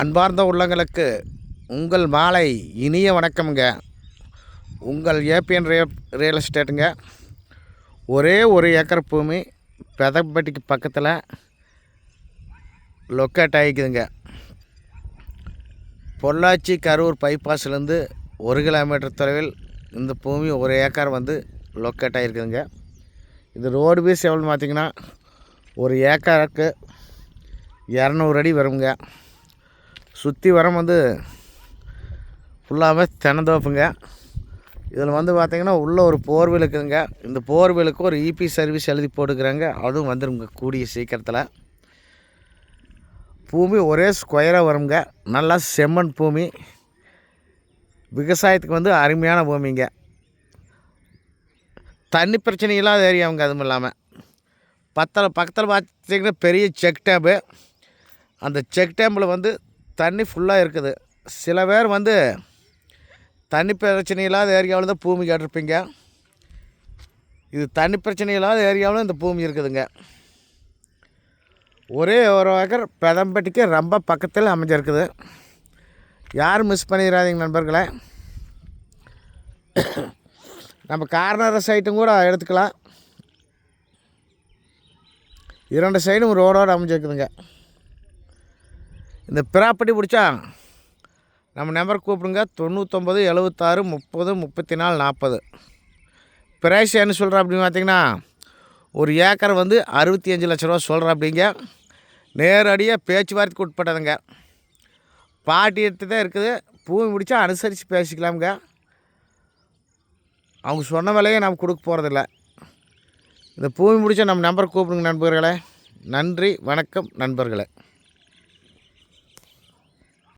அன்பார்ந்த உள்ளங்களுக்கு உங்கள் மாலை இனிய வணக்கம்ங்க. உங்கள் ஏபிஎன் ரிய ரியல் எஸ்டேட்டுங்க. ஒரே ஒரு ஏக்கர் பூமி பெதப்பட்டிக்கு பக்கத்தில் லொக்கேட் ஆகிக்குதுங்க. பொள்ளாச்சி கரூர் பைபாஸ்லேருந்து ஒரு கிலோமீட்டர் தொலைவில் இந்த பூமி ஒரு ஏக்கர் வந்து லொக்கேட் ஆகிருக்குதுங்க. இது ரோடு பீஸ் எவ்வளோ பார்த்திங்கன்னா ஒரு ஏக்கருக்கு இரநூறு அடி வருங்க. சுற்றி வரம் வந்து ஃபுல்லாகவே தினந்தோப்புங்க இதில் வந்து பார்த்திங்கன்னா உள்ளே ஒரு போர்வெல் இருக்குதுங்க இந்த போர்வெலுக்கு ஒரு இபி சர்வீஸ் எழுதி போட்டுக்கிறாங்க. அதுவும் வந்துடுங்க கூடிய சீக்கிரத்தில். பூமி ஒரே ஸ்கொயராக வருங்க. நல்லா செம்மண் பூமி. விவசாயத்துக்கு வந்து அருமையான பூமிங்க. தண்ணி பிரச்சனை இல்லாத ஏரியாவுங்க அதுவும் இல்லாமல் பத்தில் பக்கத்தில் பார்த்தீங்கன்னா பெரிய செக் டேம்பு. அந்த செக் டேம்பில் வந்து தண்ணி ஃபுல்லாக இருக்குது. சில பேர் வந்து தண்ணி பிரச்சனை இல்லாத ஏரியாவில் தான் பூமி கேட்டிருப்பீங்க. இது தண்ணி பிரச்சனை இல்லாத ஏரியாவில் இந்த பூமி இருக்குதுங்க. ஒரே ஒரு ஏக்கர் பெதம்பட்டிக்கு ரொம்ப பக்கத்தில் அமைஞ்சிருக்குது. யாரும் மிஸ் பண்ணிடாதீங்க நண்பர்களே. நம்ம கார்னர் சைட்டும் கூட எடுத்துக்கலாம். இரண்டு சைடும் ரோடோடு அமைஞ்சிருக்குதுங்க. இந்த ப்ராப்பர்ட்டி பிடிச்சா நம்ம நம்பர் கூப்பிடுங்க. தொண்ணூத்தொம்பது எழுபத்தாறு முப்பது முப்பத்தி நாலு நாற்பது. ப்ரைஸ் என்ன சொல்கிறேன் அப்படின்னு பார்த்தீங்கன்னா ஒரு ஏக்கர் வந்து அறுபத்தி அஞ்சு லட்ச ரூபா சொல்கிறேன் அப்படிங்க நேரடியாக பேச்சுவார்த்தைக்கு உட்பட்டதுங்க. பாட்டி எடுத்து தான் இருக்குது. பூமி முடித்தா அனுசரித்து பேசிக்கலாமுங்க. அவங்க சொன்ன விலையை நம்ம கொடுக்க போகிறதில்ல இந்த பூமி முடித்தா நம்ம நம்பர் கூப்பிடுங்க நண்பர்களே. நன்றி வணக்கம் நண்பர்களே.